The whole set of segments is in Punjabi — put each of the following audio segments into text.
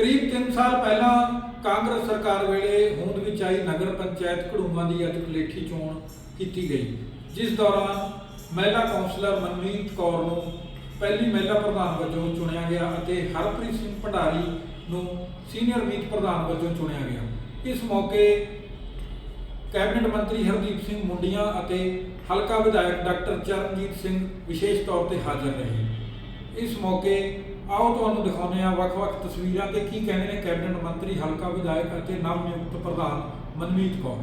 ਕਰੀਬ 3 ਸਾਲ ਪਹਿਲਾਂ ਕਾਂਗਰਸ ਸਰਕਾਰ ਵੇਲੇ ਹੋਂਦ ਵਿੱਚ ਆਈ ਨਗਰ ਪੰਚਾਇਤ ਘੜੂੰਗਾ ਦੀ ਅੱਜ ਕਲੇਠੀ ਚੋਣ ਕੀਤੀ ਗਈ। ਜਿਸ ਦੌਰਾਨ ਮਹਿਲਾ ਕੌਂਸਲਰ ਮਨਮੀਤ ਕੌਰ ਨੂੰ ਪਹਿਲੀ ਮਹਿਲਾ ਪ੍ਰਧਾਨ ਵਜੋਂ ਚੁਣਿਆ ਗਿਆ ਅਤੇ ਹਰਪ੍ਰੀਤ ਸਿੰਘ ਭੰਡਾਰੀ ਨੂੰ ਸੀਨੀਅਰ ਮੀਤ ਪ੍ਰਧਾਨ ਵਜੋਂ ਚੁਣਿਆ ਗਿਆ। ਇਸ ਮੌਕੇ ਕੈਬਨਿਟ ਮੰਤਰੀ ਹਰਦੀਪ ਸਿੰਘ ਮੁੰਡੀਆਂ ਅਤੇ ਹਲਕਾ ਵਿਧਾਇਕ ਡਾਕਟਰ ਚਰਨਜੀਤ ਸਿੰਘ ਵਿਸ਼ੇਸ਼ ਤੌਰ ਤੇ ਹਾਜ਼ਰ ਰਹੇ। ਇਸ ਮੌਕੇ ਆਓ ਤੁਹਾਨੂੰ ਦਿਖਾਉਂਦੇ ਹਾਂ ਵੱਖ-ਵੱਖ ਤਸਵੀਰਾਂ ਤੇ ਕੀ ਕਹਿੰਦੇ ਨੇ ਕੈਬਨਿਟ ਮੰਤਰੀ, ਹਲਕਾ ਵਿਧਾਇਕ ਅਤੇ ਨਵ ਨਿਯੁਕਤ ਪ੍ਰਧਾਨ ਮਨਮੀਤ ਕੌਰ।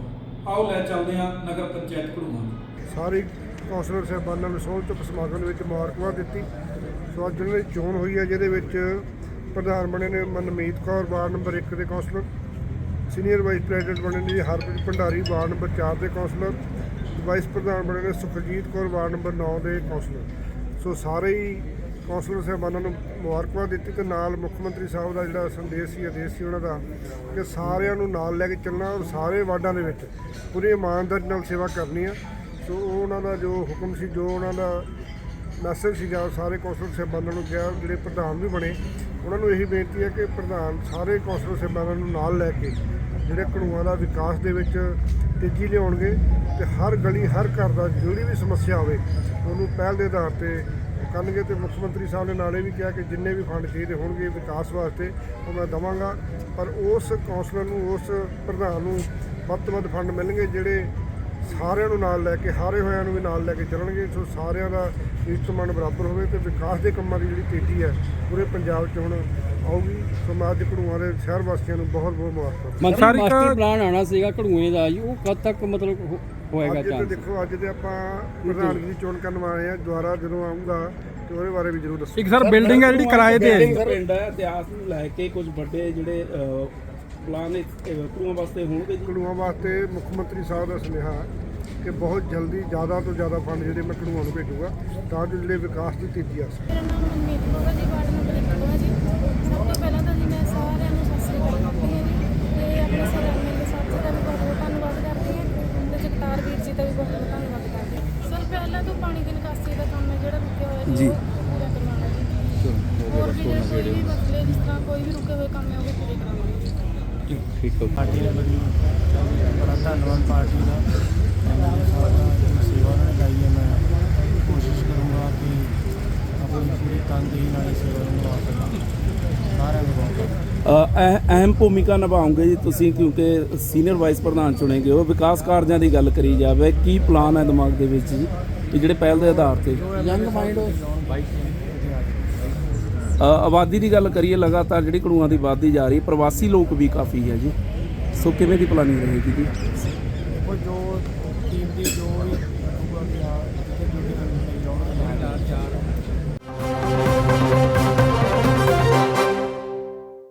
ਆਓ ਲੈ ਚੱਲਦੇ ਹਾਂ ਨਗਰ ਪੰਚਾਇਤ ਘੜੂੰਗਾ ਸਾਰੇ ਕੌਂਸਲਰ ਸਾਹਿਬਾਨਾਂ ਨੂੰ ਸੋਲ ਚੁੱਪ ਸਮਾਗਮ ਵਿੱਚ ਮੁਬਾਰਕਬਾਦ ਦਿੱਤੀ। ਸੋ ਅੱਜ ਉਹਨਾਂ ਦੀ ਚੋਣ ਹੋਈ ਹੈ, ਜਿਹਦੇ ਵਿੱਚ ਪ੍ਰਧਾਨ ਬਣੇ ਨੇ ਮਨਮੀਤ ਕੌਰ, ਵਾਰਡ ਨੰਬਰ 1 ਦੇ ਕੌਂਸਲਰ। ਸੀਨੀਅਰ ਵਾਈਸ ਪ੍ਰੈਜ਼ੀਡੈਂਟ ਬਣੇ ਨੇ ਹਰਪ੍ਰੀਤ ਭੰਡਾਰੀ, ਵਾਰਡ ਨੰਬਰ 4 ਦੇ ਕੌਂਸਲਰ। ਵਾਈਸ ਪ੍ਰਧਾਨ ਬਣੇ ਨੇ ਸੁਖਜੀਤ ਕੌਰ, ਵਾਰਡ ਨੰਬਰ 9 ਦੇ ਕੌਂਸਲਰ। ਸੋ ਸਾਰੇ ਹੀ ਕੌਂਸਲਰ ਸਾਹਿਬਾਨਾਂ ਨੂੰ ਮੁਬਾਰਕਬਾਦ ਦਿੱਤੀ ਤੇ ਨਾਲ ਮੁੱਖ ਮੰਤਰੀ ਸਾਹਿਬ ਦਾ ਜਿਹੜਾ ਸੰਦੇਸ਼ ਸੀ, ਆਦੇਸ਼ ਸੀ ਉਹਨਾਂ ਦਾ ਕਿ ਸਾਰਿਆਂ ਨੂੰ ਨਾਲ ਲੈ ਕੇ ਚੱਲਣਾ ਔਰ ਸਾਰੇ ਵਾਰਡਾਂ ਦੇ ਵਿੱਚ ਪੂਰੀ ਇਮਾਨਦਾਰੀ ਨਾਲ ਸੇਵਾ ਕਰਨੀ ਆ। ਸੋ ਉਹ ਉਹਨਾਂ ਦਾ ਜੋ ਹੁਕਮ ਸੀ, ਜੋ ਉਹਨਾਂ ਦਾ ਮੈਸੇਜ ਸੀਗਾ, ਉਹ ਸਾਰੇ ਕੌਂਸਲਰ ਸਾਹਿਬਾਨਾਂ ਨੂੰ ਗਿਆ ਜਿਹੜੇ ਪ੍ਰਧਾਨ ਵੀ ਬਣੇ, ਉਹਨਾਂ ਨੂੰ ਇਹੀ ਬੇਨਤੀ ਹੈ ਕਿ ਪ੍ਰਧਾਨ ਸਾਰੇ ਕੌਂਸਲਰ ਸਾਹਿਬਾਨਾਂ ਨੂੰ ਨਾਲ ਲੈ ਕੇ ਜਿਹੜੇ ਘੜੂਆਂ ਦਾ ਵਿਕਾਸ ਦੇ ਵਿੱਚ ਤੇਜ਼ੀ ਲਿਆਉਣਗੇ ਤੇ ਹਰ ਗਲੀ, ਹਰ ਘਰ ਦਾ ਜਿਹੜੀ ਵੀ ਸਮੱਸਿਆ ਹੋਵੇ, ਉਹਨੂੰ ਪਹਿਲ ਦੇ ਆਧਾਰ ਤੇ ਕਰਨਗੇ ਤੇ ਮੁੱਖ ਮੰਤਰੀ ਸਾਹਿਬ ਨੇ ਨਾਲੇ ਵੀ ਕਿਹਾ ਕਿ ਜਿੰਨੇ ਵੀ ਫੰਡ ਚਾਹੀਦੇ ਹੋਣਗੇ ਵਿਕਾਸ ਵਾਸਤੇ, ਉਹ ਮੈਂ ਦਵਾਂਗਾ। ਪਰ ਉਸ ਕੌਂਸਲਰ ਨੂੰ, ਉਸ ਪ੍ਰਧਾਨ ਨੂੰ ਵੱਧ ਤੋਂ ਵੱਧ ਫੰਡ ਮਿਲਣਗੇ ਜਿਹੜੇ ਸਾਰਿਆਂ ਨੂੰ ਨਾਲ ਲੈ ਕੇ, ਹਾਰੇ ਹੋਇਆਂ ਨੂੰ ਵੀ ਨਾਲ ਲੈ ਕੇ ਚੱਲਣਗੇ। ਸੋ ਸਾਰਿਆਂ ਦਾ ਇਸਤਮਾਨ ਬਰਾਬਰ ਹੋਵੇ ਤੇ ਵਿਕਾਸ ਦੇ ਕੰਮਾਂ ਦੀ ਜਿਹੜੀ ਤੇਜ਼ੀ ਹੈ, ਪੂਰੇ ਪੰਜਾਬ 'ਚ ਹੁਣ ਆਊਗੀ। ਸੋ ਮੈਂ ਅੱਜ ਘੜੂਆਂ ਦੇ ਸ਼ਹਿਰ ਵਾਸੀਆਂ ਨੂੰ ਬਹੁਤ ਬਹੁਤ ਮੁਬਾਰਕਾਂ। ਮੰਤਰੀ ਸਰ, ਇੱਕ- ਮਾਸਟਰ ਪਲਾਨ ਆਣਾ ਸੀਗਾ ਘੜੂਏ ਦਾ ਜੀ ਉਹ ਕਦ ਤੱਕ ਮਤਲਬ ਹੋ- ਹੋਏਗਾ ਅੱਜ ਤੇ ਚਾਂਸ ਦੇਖੋ ਅੱਜ ਤੇ ਆਪਾਂ ਪ੍ਰਧਾਨਗੀ ਦੀ ਚੋਣ ਕਰਨ ਵਾਲੇ ਆ ਦੁਆਰਾ ਜਦੋਂ ਆਉਂਗਾ ਤੇ ਉਹਦੇ ਬਾਰੇ ਵੀ ਜ਼ਰੂਰ ਦੱਸੋ। ਇੱਕ ਸਰ ਬਿਲਡਿੰਗ ਹੈ ਜਿਹੜੀ ਕਿਰਾਏ ਤੇ ਹੈ ਜੀ। ਪਿੰਡ ਹੈ ਇਤਿਹਾਸ ਨੂੰ ਲੈ ਕੇ ਕੁਝ ਵੱਡੇ ਜਿਹੜੇ ਪਲਾਨ ਕਰੂਆਂ ਵਾਸਤੇ ਹੋਣਗੇ ਜੀ? ਕੜੂਆਂ ਵਾਸਤੇ ਮੁੱਖ ਮੰਤਰੀ ਸਾਹਿਬ ਦਾ ਸੁਨੇਹਾ ਕਿ ਬਹੁਤ ਜਲਦੀ ਜ਼ਿਆਦਾ ਤੋਂ ਜ਼ਿਆਦਾ ਫੰਡ ਜਿਹੜੇ ਮੈਂ ਕੜੂਆਂ ਨੂੰ ਭੇਜੂਗਾ ਤਾਂ ਜੋ ਜਿਹੜੇ ਵਿਕਾਸ ਦੀ ਤੇਜ਼ੀ ਆ ਸਕੇ। ਮੇਰਾ ਨਾਮ ਮਨਮੀਤ ਕੌਰ ਹੈ ਜੀ ਵਾਰਡ ਨੰਬਰ 1 ਤੋਂ ਹੈ ਜੀ। ਸਭ ਤੋਂ ਪਹਿਲਾਂ ਤਾਂ ਜੀ ਮੈਂ ਸਾਰਿਆਂ ਨੂੰ ਸਤਿ ਸ੍ਰੀ ਅਕਾਲ ਕਰਦੀ ਹਾਂ ਜੀ। ਤੇ ਆਪਣੇ ਸਰ ਐਮਐਲਏ ਸਾਹਿਬ ਜੀ ਦਾ ਵੀ ਬਹੁਤ ਬਹੁਤ ਧੰਨਵਾਦ ਕਰਦੀ ਹਾਂ। ਤੇ ਜਗਤਾਰ ਵੀਰ ਜੀ ਦਾ ਵੀ ਬਹੁਤ ਬਹੁਤ ਧੰਨਵਾਦ ਕਰਦੀ ਹਾਂ। ਸਰ ਪਹਿਲਾਂ ਤੋਂ ਪਾਣੀ ਦੀ ਨਿਕਾਸੀ ਦਾ ਕੰਮ ਹੈ ਜਿਹੜਾ ਰੁਕਿਆ ਹੋਇਆ ਜੀ ਉਹ ਪੂਰਾ ਕਰਵਾਉਣਾ ਜੀ। ਹੋਰ ਵੀ ਜੇ ਕੋਈ ਵੀ ਮਸਲੇ ਜਿਸ ਤਰ੍ਹਾਂ ਕੋਈ ਵੀ ਰੁਕੇ ਹੋਏ ਕੰਮ ਹੈ ਉਹ ਵੀ ਪੂਰੇ ਕਰਾਵਾਂਗੇ ਜੀ। ਠੀਕ ਹੈ ਪਾਰਟੀ ਧੰਨਵਾਦ ਪਾਰਟੀ ਦਾ। ਐਮਐਲਏ ਸਾਹਿਬ ਦਾ ਜੋ ਸੇਵਾ ਉਹਨਾਂ ਨੇ ਲਾਈ ਹੈ। ਮੈਂ ਕੋਸ਼ਿਸ਼ ਕਰੂੰਗਾ ਕਿ ਆਪਣੀ ਪੂਰੀ ਤਨਦੇਹੀ ਨਾਲ ਇਸ ਸੇਵਾ ਨੂੰ ਨਿਭਾ ਸਕਾਂ। ਸਾਰਿਆਂ ਨੂੰ ਬਹੁਤ ਧੰਨਵਾਦ ਅ, ਅਹ- ਅਹਿਮ ਭੂਮਿਕਾ ਨਿਭਾਉਂਗੇ ਜੀ ਤੁਸੀਂ ਕਿਉਂਕਿ ਸੀਨੀਅਰ ਵਾਈਸ ਪ੍ਰਧਾਨ ਚੁਣੇ ਗਏ ਹੋ। ਵਿਕਾਸ ਕਾਰਜਾਂ ਦੀ ਗੱਲ ਕਰੀ ਜਾਵੇ ਕੀ ਪਲਾਨ ਹੈ ਦਿਮਾਗ ਦੇ ਵਿੱਚ ਜੀ? ਕਿ ਜਿਹੜੇ ਪਹਿਲ ਦੇ ਆਧਾਰ ਤੇ। ਯੰਗ ਮਾਈਂਡ ਆਬਾਦੀ ਦੀ ਗੱਲ ਕਰੀਏ ਲਗਾਤਾਰ ਜਿਹੜੀ ਘੜੂਆਂ ਦੀ ਆਬਾਦੀ ਜਾ ਰਹੀ ਹੈ ਪ੍ਰਵਾਸੀ ਲੋਕ ਵੀ ਕਾਫੀ ਹੈ ਜੀ। ਸੋ ਕਿਵੇਂ ਦੀ ਪਲਾਨਿੰਗ ਰਹੇਗੀ ਜੀ? ਦੇਖੋ ਜੋ ਟੀਮ ਦੀ ਜੋ ਵੀ ਹੋਊਗਾ ਕਿ ਹਾਂ ਡਿਊਟੀ ਕਰਨੀ